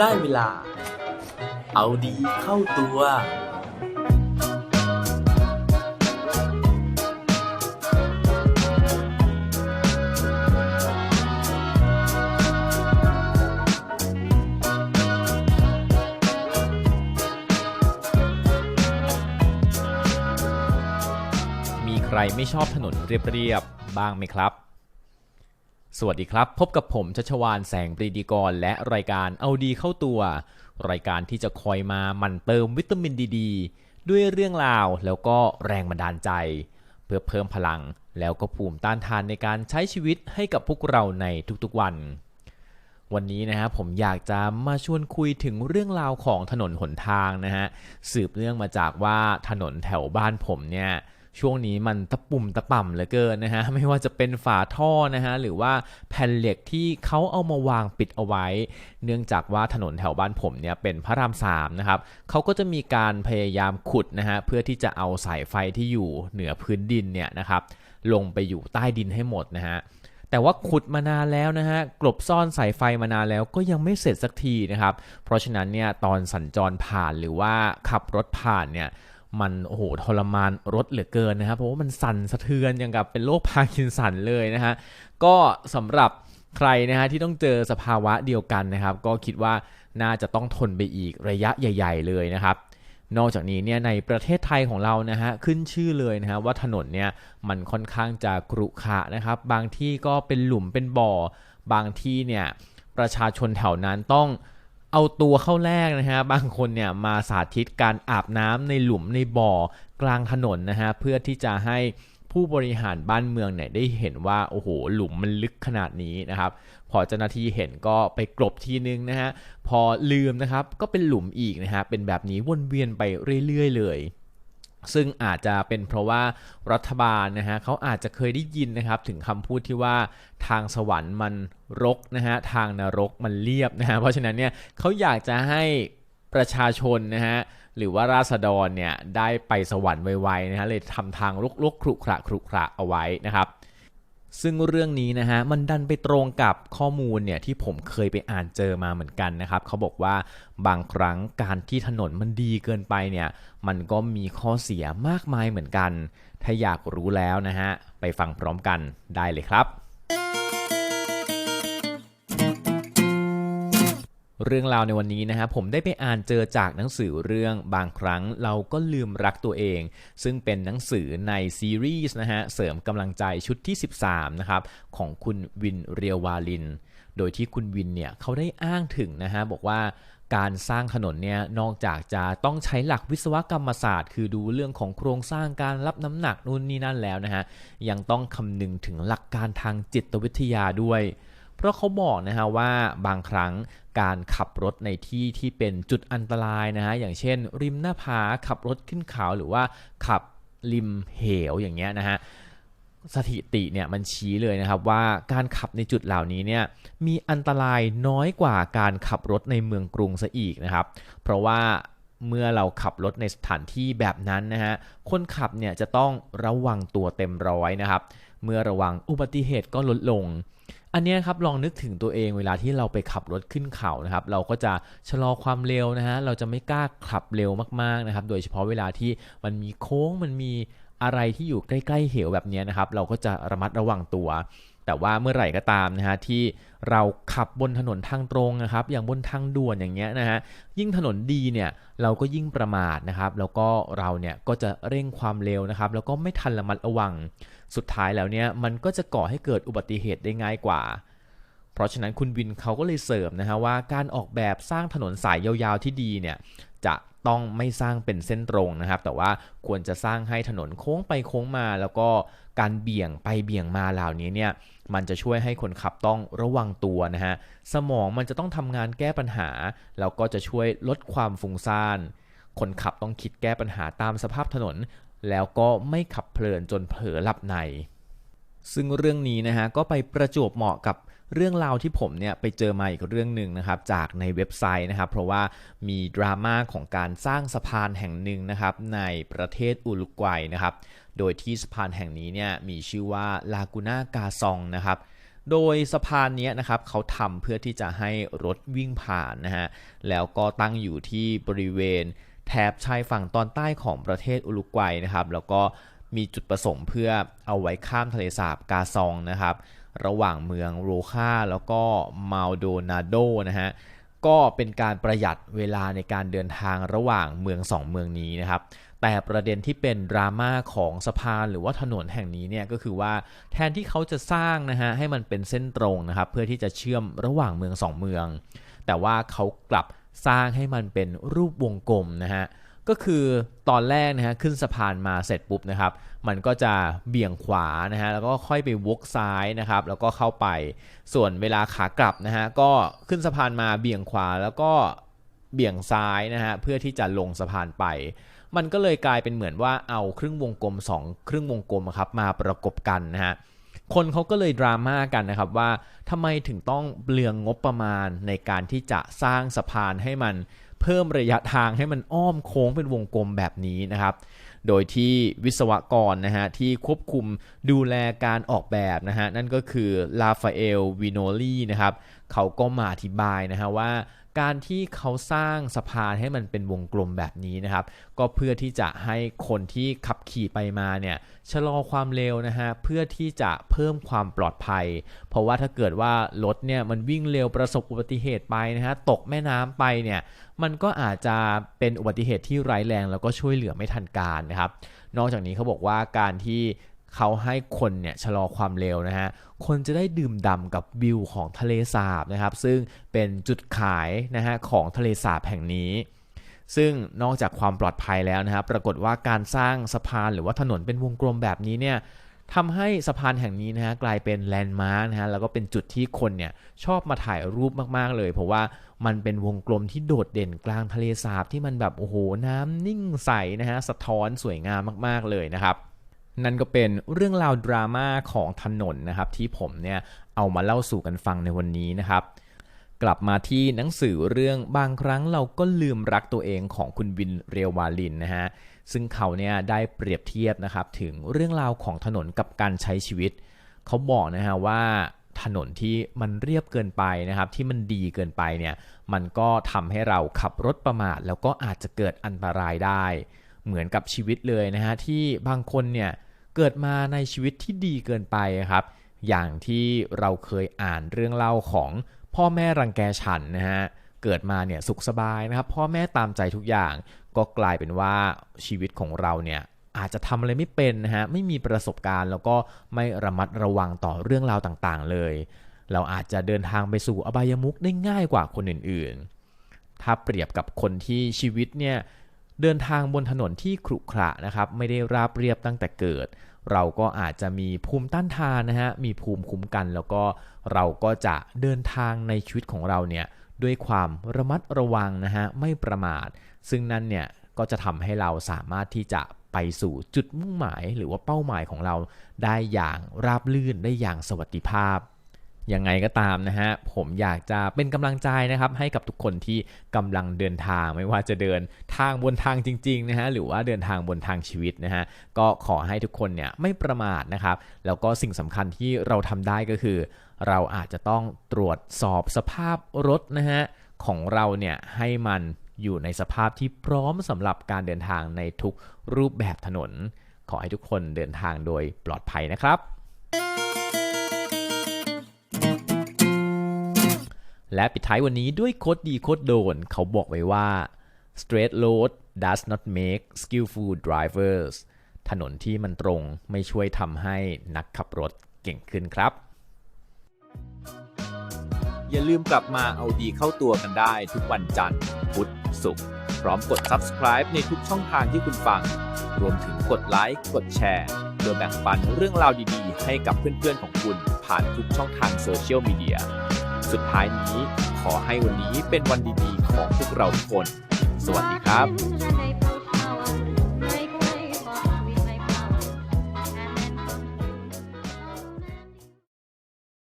ได้เวลา เอาดีเข้าตัว มีใครไม่ชอบถนนเรียบๆบ้างไหมครับ สวัสดีครับ พบกับผมชัชวานแสงปรีดีกร และรายการเอาดีเข้าตัว รายการที่จะคอยมาหมั่นเติมวิตามินดีดด้วยเรื่องราวแล้วก็แรงบันดาลใจ เพื่อเพิ่มพลังแล้วก็ภูมิต้านทานในการใช้ชีวิตให้กับพวกเราในทุกๆวัน วันนี้นะฮะผมอยากจะมาชวนคุยถึงเรื่องราวของถนนหนทางนะฮะสืบเนื่องมาจากว่าถนนแถวบ้านผมเนี่ย ช่วงนี้มันตะปุ่มตะป่ำเหลือเกินนะฮะไม่ว่าจะเป็นฝาท่อนะฮะหรือว่าแผ่นเหล็กที่เขาเอามาวางปิดเอาไว้ เนื่องจากว่าถนนแถวบ้านผมเนี่ยเป็นพระรามสามนะครับเขาก็จะมีการพยายามขุดนะฮะเพื่อที่จะเอาสายไฟที่อยู่เหนือพื้นดินเนี่ยนะครับลงไปอยู่ใต้ดินให้หมดนะฮะแต่ว่าขุดมานานแล้วนะฮะ กลบซ่อนสายไฟมานานแล้วก็ยังไม่เสร็จสักทีนะครับ เพราะฉะนั้นเนี่ยตอนสัญจรผ่านหรือว่าขับรถผ่านเนี่ย มันโอ้โหทรมานรถเหลือเกินนะครับเพราะว่ามันสั่นสะเทือนอย่างกับเป็นโรคพาร์กินสันเลยนะฮะก็สำหรับใครนะฮะที่ต้องเจอสภาวะเดียวกันนะครับ ก็คิดว่าน่าจะต้องทนไปอีกระยะใหญ่ ๆ เลยนะครับนอกจากนี้เนี่ยในประเทศไทยของเรานะฮะขึ้นชื่อเลยนะฮะว่าถนนเนี่ยมันค่อนข้างจะกรุขระนะครับ บางที่ก็เป็นหลุมเป็นบ่อ บางที่เนี่ยประชาชนแถวนั้นต้อง เอาตัวเข้าแรกนะฮะบางคนเนี่ยมาสาธิตการอาบน้ำในหลุมในบ่อกลางถนนนะฮะเพื่อที่จะให้ผู้บริหารบ้านเมืองเนี่ยได้เห็นว่าโอ้โหหลุมมันลึกขนาดนี้นะครับ พอเจ้าหน้าที่เห็นก็ไปกลบทีนึงนะฮะพอลืมนะครับก็เป็นหลุมอีกนะฮะเป็นแบบนี้วนเวียนไปเรื่อย ๆ เลย ซึ่งอาจจะเป็นเพราะว่ารัฐบาลนะฮะเขาอาจจะเคยได้ยินนะครับถึงคำพูดที่ว่าทางสวรรค์มันรกนะฮะทางนรกมันเรียบนะฮะเพราะฉะนั้นเนี่ยเขาอยากจะให้ประชาชนนะฮะหรือว่าราษฎรเนี่ยได้ไปสวรรค์ไวๆนะฮะเลยทำทางลุกๆครุขระครุขระเอาไว้นะครับ ซึ่งเรื่องนี้นะฮะมันดันไปตรงกับข้อมูลเนี่ยที่ผมเคยไปอ่านเจอมาเหมือนกันนะครับเขาบอกว่าบางครั้งการที่ถนนมันดีเกินไปเนี่ยมันก็มีข้อเสียมากมายเหมือนกัน ถ้าอยากรู้แล้วนะฮะไปฟังพร้อมกันได้เลยครับ เรื่องราวในวันนี้นะฮะผมได้ไปอ่านเจอจากหนังสือเรื่องบางครั้งเราก็ลืมรักตัวเอง ซึ่งเป็นหนังสือในซีรีส์นะฮะเสริมกำลังใจชุดที่ 13นะครับของคุณวินเรียววาลิน โดยที่คุณวินเนี่ยเขาได้อ้างถึงนะฮะบอกว่าการสร้างถนนเนี่ยนอกจากจะต้องใช้หลักวิศวกรรมศาสตร์ คือดูเรื่องของโครงสร้างการรับน้ำหนักนู่นนี่นั่นแล้วนะฮะยังต้องคำนึงถึงหลักการทางจิตวิทยาด้วย เพราะเขาบอกนะฮะว่าบางครั้งการขับรถในที่ที่เป็นจุดอันตรายนะฮะอย่างเช่น ริมหน้าผาขับรถขึ้นเขาหรือว่าขับริมเหวอย่างเงี้ยนะฮะสถิติเนี่ยมันชี้เลยนะครับว่าการขับในจุดเหล่านี้เนี่ยมีอันตรายน้อยกว่าการขับรถในเมืองกรุงซะอีกนะครับ เพราะว่าเมื่อเราขับรถในสถานที่แบบนั้นนะฮะคนขับเนี่ยจะต้องระวังตัวเต็มร้อยนะครับ เมื่อระวังอุบัติเหตุก็ลดลง อันนี้ครับลองนึกถึงตัวเองเวลาที่เราไปขับรถขึ้นเขานะครับ เราก็จะชะลอความเร็วนะฮะเราจะไม่กล้าขับเร็วมากๆนะครับ โดยเฉพาะเวลาที่มันมีโค้งมันมีอะไรที่อยู่ใกล้ๆเหวแบบนี้นะครับ เราก็จะระมัดระวังตัว แต่ว่าเมื่อไหร่ก็ตามนะฮะที่เราขับบนถนนทางตรงนะครับ อย่างบนทางด่วนอย่างเงี้ยนะฮะยิ่งถนนดีเนี่ยเราก็ยิ่งประมาทนะครับ แล้วก็เราเนี่ยก็จะเร่งความเร็วนะครับ แล้วก็ไม่ทันระมัดระวัง สุดท้ายแล้วเนี่ยมันก็จะก่อให้เกิดอุบัติเหตุได้ง่ายกว่า เพราะฉะนั้นคุณวินเขาก็เลยเสริมนะฮะว่าการออกแบบสร้างถนนสายยาวๆที่ดีเนี่ยจะต้องไม่สร้างเป็นเส้นตรงนะครับ แต่ว่าควรจะสร้างให้ถนนโค้งไปโค้งมา แล้วก็การเบี่ยงไปเบี่ยงมาเหล่านี้เนี่ยมันจะช่วยให้คนขับต้องระวังตัวนะฮะสมองมันจะต้องทำงานแก้ปัญหา แล้วก็จะช่วยลดความฟุ้งซ่านคนขับต้องคิดแก้ปัญหาตามสภาพถนน แล้วก็ไม่ขับเพลินจนเผลอหลับใน ซึ่งเรื่องนี้นะฮะก็ไปประจวบเหมาะกับเรื่องราวที่ผมเนี่ยไปเจอมาอีกเรื่องหนึ่งนะครับจากในเว็บไซต์นะครับเพราะว่ามีดราม่าของการสร้างสะพานแห่งหนึ่งนะครับในประเทศอุรุกวัยนะครับโดยที่สะพานแห่งนี้เนี่ยมีชื่อว่าลากูน่ากาซองนะครับโดยสะพานนี้นะครับเขาทำเพื่อที่จะให้รถวิ่งผ่านนะฮะแล้วก็ตั้งอยู่ที่บริเวณ แถบชายฝั่งตอนใต้ของประเทศอุรุกวัยนะครับแล้วก็มีจุดประสงค์เพื่อเอาไว้ข้ามทะเลสาบกาซองนะครับ ระหว่างเมืองโรคาแล้วก็มาลโดนาโดนะฮะก็เป็นการประหยัดเวลาในการเดินทางระหว่างเมืองสองเมืองนี้นะครับ แต่ประเด็นที่เป็นดราม่าของสะพานหรือว่าถนนแห่งนี้เนี่ยก็คือว่าแทนที่เขาจะสร้างนะฮะให้มันเป็นเส้นตรงนะครับ เพื่อที่จะเชื่อมระหว่างเมืองสองเมือง แต่ว่าเขากลับ สร้างให้มันเป็นรูปวงกลมนะฮะก็คือตอนแรกนะฮะขึ้นสะพานมาเสร็จปุ๊บนะครับ มันก็จะเบี่ยงขวานะฮะแล้วก็ค่อยไปวกซ้ายนะครับ แล้วก็เข้าไปส่วนเวลาขากลับนะฮะก็ขึ้นสะพานมาเบี่ยงขวาแล้วก็เบี่ยงซ้ายนะฮะเพื่อที่จะลงสะพานไป มันก็เลยกลายเป็นเหมือนว่าเอาครึ่งวงกลมสองครึ่งวงกลมครับมาประกบกันนะฮะ คนเขาก็เลยดราม่ากันนะครับว่าทำไมถึงต้องเปลืองงบประมาณในการที่จะสร้างสะพานให้มันเพิ่มระยะทางให้มันอ้อมโค้งเป็นวงกลมแบบนี้นะครับ โดยที่วิศวกรนะฮะที่ควบคุมดูแลการออกแบบนะฮะนั่นก็คือลาฟาเอลวิโนลีนะครับเขาก็มาอธิบายนะฮะว่า การที่เขาสร้างสะพานให้มันเป็นวงกลมแบบนี้นะครับ ก็เพื่อที่จะให้คนที่ขับขี่ไปมาเนี่ยชะลอความเร็วนะฮะเพื่อที่จะเพิ่มความปลอดภัย เพราะว่าถ้าเกิดว่ารถเนี่ยมันวิ่งเร็วประสบอุบัติเหตุไปนะฮะตกแม่น้ำไปเนี่ยมันก็อาจจะเป็นอุบัติเหตุที่ร้ายแรง แล้วก็ช่วยเหลือไม่ทันการนะครับ นอกจากนี้เขาบอกว่าการที่ เขาให้คนเนี่ยชะลอความเร็วนะฮะ คนจะได้ดื่มด่ำกับวิวของทะเลสาบนะครับ ซึ่งเป็นจุดขายนะฮะของทะเลสาบแห่งนี้ ซึ่งนอกจากความปลอดภัยแล้วนะครับ ปรากฏว่าการสร้างสะพานหรือว่าถนนเป็นวงกลมแบบนี้เนี่ยทำให้สะพานแห่งนี้นะฮะกลายเป็นแลนด์มาร์กนะฮะแล้วก็เป็นจุดที่คนเนี่ยชอบมาถ่ายรูปมากๆเลย เพราะว่ามันเป็นวงกลมที่โดดเด่นกลางทะเลสาบที่มันแบบโอ้โห น้ำนิ่งใสนะฮะสะท้อนสวยงามมากๆเลยนะครับ นั่นก็เป็นเรื่องราวดราม่าของถนนนะครับที่ผมเนี่ยเอามาเล่าสู่กันฟังในวันนี้นะครับ กลับมาที่หนังสือเรื่องบางครั้งเราก็ลืมรักตัวเองของคุณวินเรียววาลินนะฮะซึ่งเขาเนี่ยได้เปรียบเทียบนะครับถึงเรื่องราวของถนนกับการใช้ชีวิต เขาบอกนะฮะว่าถนนที่มันเรียบเกินไปนะครับที่มันดีเกินไปเนี่ยมันก็ทำให้เราขับรถประมาท แล้วก็อาจจะเกิดอันตรายได้ เหมือนกับชีวิตเลยนะฮะที่บางคนเนี่ย เกิดมาในชีวิตที่ดีเกินไปครับ อย่างที่เราเคยอ่านเรื่องเล่าของพ่อแม่รังแกฉันนะฮะเกิดมาเนี่ยสุขสบายนะครับ พ่อแม่ตามใจทุกอย่าง ก็กลายเป็นว่าชีวิตของเราเนี่ยอาจจะทำอะไรไม่เป็นนะฮะไม่มีประสบการณ์ แล้วก็ไม่ระมัดระวังต่อเรื่องราวต่างๆ เลย เราอาจจะเดินทางไปสู่อบายมุขได้ง่ายกว่าคนอื่นๆ ถ้าเปรียบกับคนที่ชีวิตเนี่ย เดินทางบนถนนที่ขรุขระนะครับไม่ได้ราบเรียบตั้งแต่เกิด เราก็อาจจะมีภูมิต้านทานนะฮะมีภูมิคุ้มกัน แล้วก็เราก็จะเดินทางในชีวิตของเราเนี่ยด้วยความระมัดระวังนะฮะไม่ประมาท ซึ่งนั่นเนี่ยก็จะทำให้เราสามารถที่จะไปสู่จุดมุ่งหมาย หรือว่าเป้าหมายของเราได้อย่างราบลื่นได้อย่างสวัสดิภาพ ยังไงก็ตามนะฮะผมอยากจะเป็นกำลังใจนะครับให้กับทุกคนที่กำลังเดินทางไม่ว่าจะเดินทางบนทางจริงๆนะฮะหรือว่าเดินทางบนทางชีวิตนะฮะก็ขอให้ทุกคนเนี่ยไม่ประมาทนะครับแล้วก็สิ่งสำคัญที่เราทำได้ก็คือ เราอาจจะต้องตรวจสอบสภาพรถนะฮะของเราเนี่ยให้มันอยู่ในสภาพที่พร้อมสำหรับการเดินทางในทุกรูปแบบถนน ขอให้ทุกคนเดินทางโดยปลอดภัยนะครับ และปิดท้ายวันนี้ด้วยโคดดีโคดโดน เขาบอกไว้ว่า straight road does not make skillful drivers ถนนที่มันตรงไม่ช่วยทำให้นักขับรถเก่งขึ้นครับ อย่าลืมกลับมาเอาดีเข้าตัวกันได้ทุกวันจันทร์ พุธ ศุกร์ พร้อมกด subscribe ในทุกช่องทางที่คุณฟัง รวมถึงกดไลค์ กดแชร์เพื่อแบ่งปันเรื่องราวดีๆ ให้กับเพื่อนๆของคุณผ่านทุกช่องทางโซเชียลมีเดีย สุดท้ายนี้ ขอให้วันนี้เป็นวันดีๆของพวกเราทุกคน สวัสดีครับ